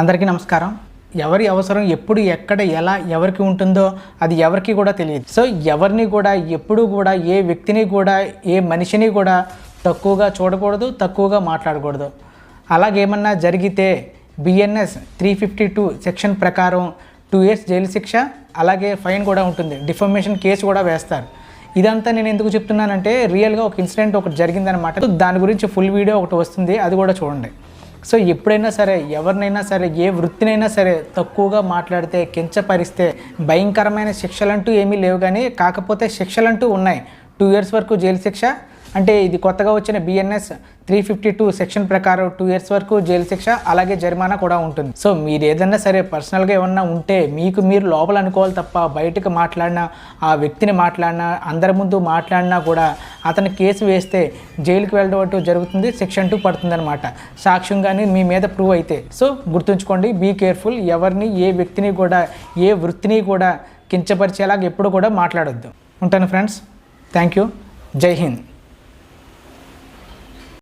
అందరికీ నమస్కారం. ఎవరి అవసరం ఎప్పుడు ఎక్కడ ఎలా ఎవరికి ఉంటుందో అది ఎవరికి కూడా తెలియదు. సో ఎవరిని కూడా ఎప్పుడు కూడా ఏ వ్యక్తిని కూడా ఏ మనిషిని కూడా తక్కువగా చూడకూడదు తక్కువగా మాట్లాడకూడదు. అలాగేమన్నా జరిగితే BNS three fifty two section ప్రకారం టూ ఇయర్స్ జైలు శిక్ష అలాగే ఫైన్ కూడా ఉంటుంది. డిఫర్మేషన్ కేసు కూడా వేస్తారు. ఇదంతా నేను ఎందుకు చెప్తున్నానంటే రియల్గా ఒక ఇన్సిడెంట్ ఒకటి జరిగిందనమాట దాని గురించి ఫుల్ వీడియో ఒకటి వస్తుంది అది కూడా చూడండి. సో ఎప్పుడైనా సరే ఎవరినైనా సరే ఏ వృత్తినైనా సరే తక్కువగా మాట్లాడితే కించపరిస్తే భయంకరమైన శిక్షలంటూ ఏమీ లేవు కానీ కాకపోతే శిక్షలంటూ ఉన్నాయి. టూ ఇయర్స్ వరకు జైలు శిక్ష అంటే ఇది కొత్తగా వచ్చిన BNS three fifty two section ప్రకారం టూ ఇయర్స్ వరకు జైలు శిక్ష అలాగే జరిమానా కూడా ఉంటుంది. సో మీరు ఏదైనా సరే పర్సనల్గా ఏమన్నా ఉంటే మీకు మీరు లోపల అనుకోవాలి తప్ప బయటకు మాట్లాడినా ఆ వ్యక్తిని మాట్లాడినా అందరి ముందు మాట్లాడినా కూడా అతని కేసు వేస్తే జైలుకి వెళ్ళడం జరుగుతుంది సెక్షన్ టూ పడుతుంది అనమాట సాక్ష్యం కానీ మీ మీద ప్రూవ్ అయితే. సో గుర్తుంచుకోండి బీ కేర్ఫుల్ ఎవరిని ఏ వ్యక్తిని కూడా ఏ వృత్తిని కూడా కించపరిచేలాగా ఎప్పుడు కూడా మాట్లాడొద్దు. ఉంటాను ఫ్రెండ్స్ థ్యాంక్ యూ జై హింద్.